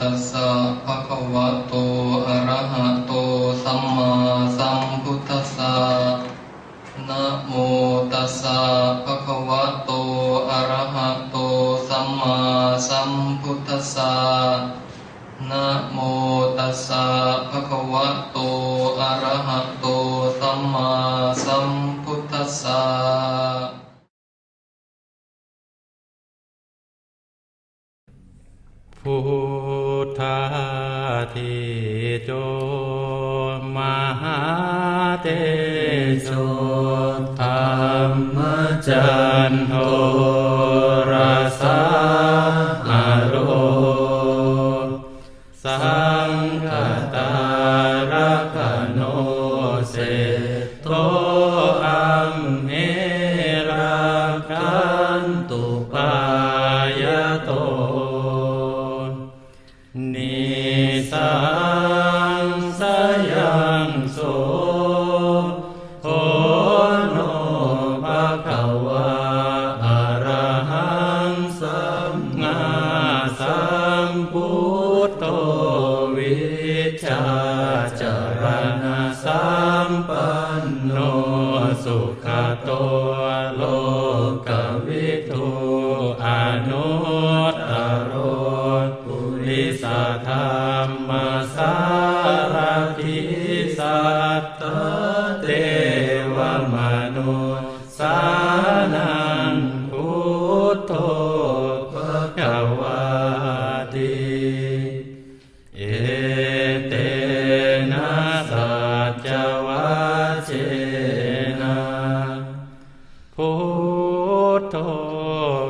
ตัสสะภะคะวะโต อะระหะโต สัมมาสัมพุทธัสสะ นะโมตัสสะภะคะวะโต อะระหะโต สัมมาสัมพุทธัสสะ นะโมตัสสะภะคะวะโต อะระหะโต สัมมาสัมพุทธัสสะพุ ทธาทิโจมหาเตโชธรรมจันโทราสาอโรสังคตารักโนเสโทอัม โตโล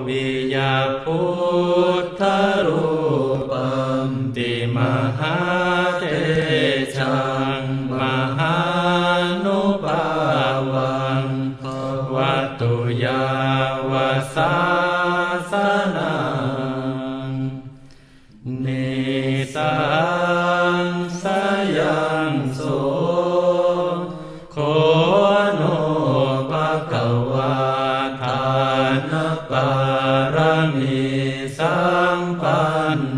วิยาพุทธ สัมปันโน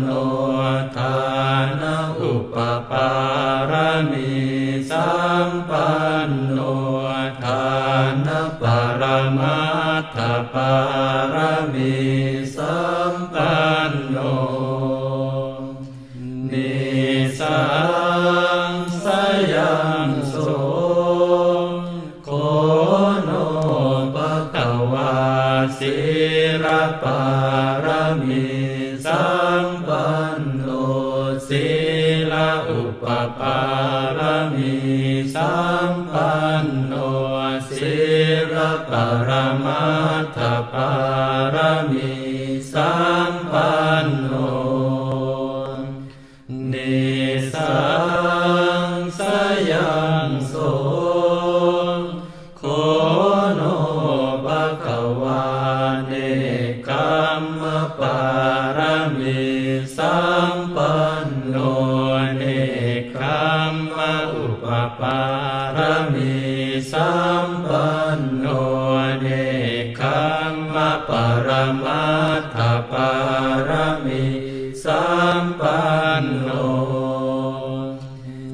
ศีลอุปปารมีสัมปันโนศิรปรมัตถปารมีสัมปันโนนิสั นกัมมอุปปารมีสัมปันโนเนกัมมปรมัตถปารมีสัมปันโน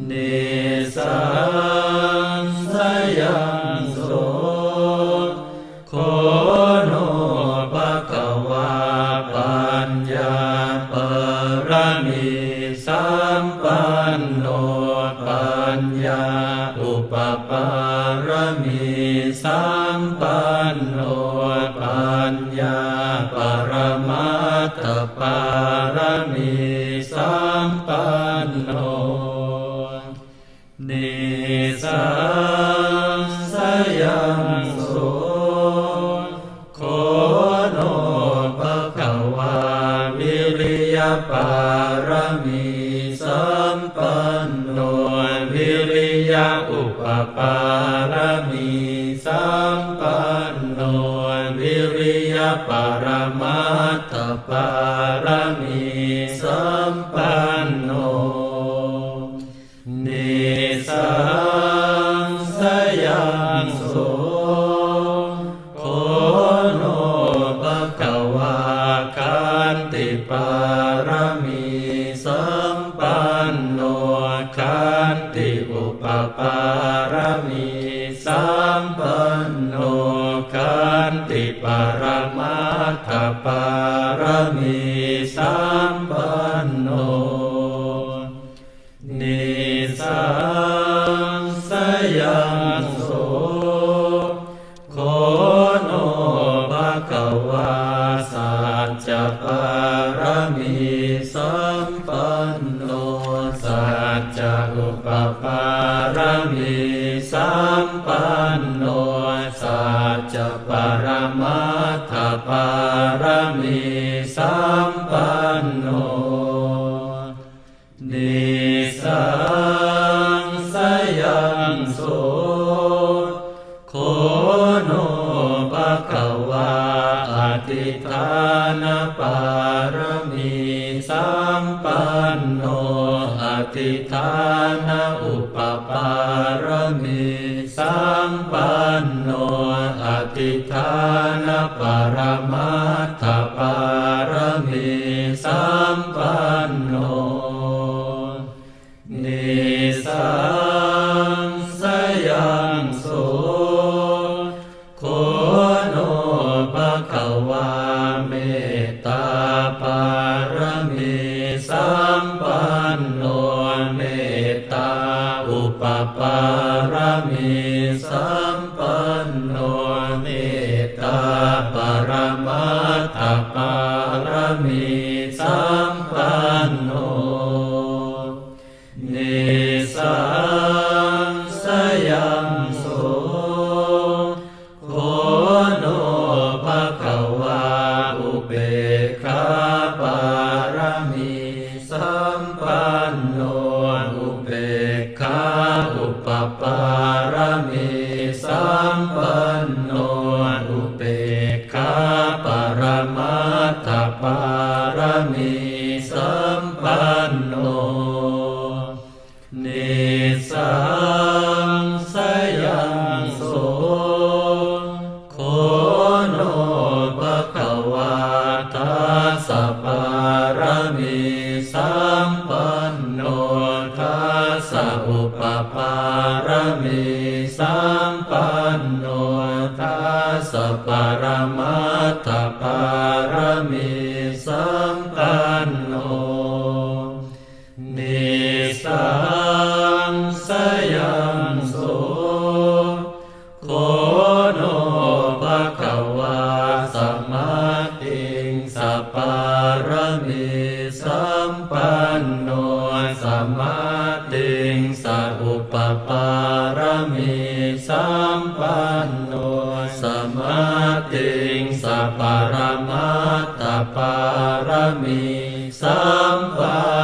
นิสั อุปปารมีสัมปั สัมปันโนวิริยปรมัตถปา ติปรมัตถปารมีสัมปันโนนิสังสยังโสโคโนภะคะวา มีสัมปันโนนิสังสยังโสโคโนภะคะวาอธิฐานปารมีสัมปันโนอธิฐานอุปปารมีสัมปันโนอธิฐานปรมัตถปารมีสั มปันโนนิสังสยังโสโคโนภะคะวาเมตตาปารมีสัมปันโนเมตตาอุปปารมีสัมปันโนเมตตาปรมัตถปารมี ปารมีสัมปันโนอุเบกขาปรมัตถปารมีสัมปันโนนิสัารมีสัมปันโนทัสสะปรมัตถปารมี ปันโนสมาติงสัปปรมัตตปารมีสัมปั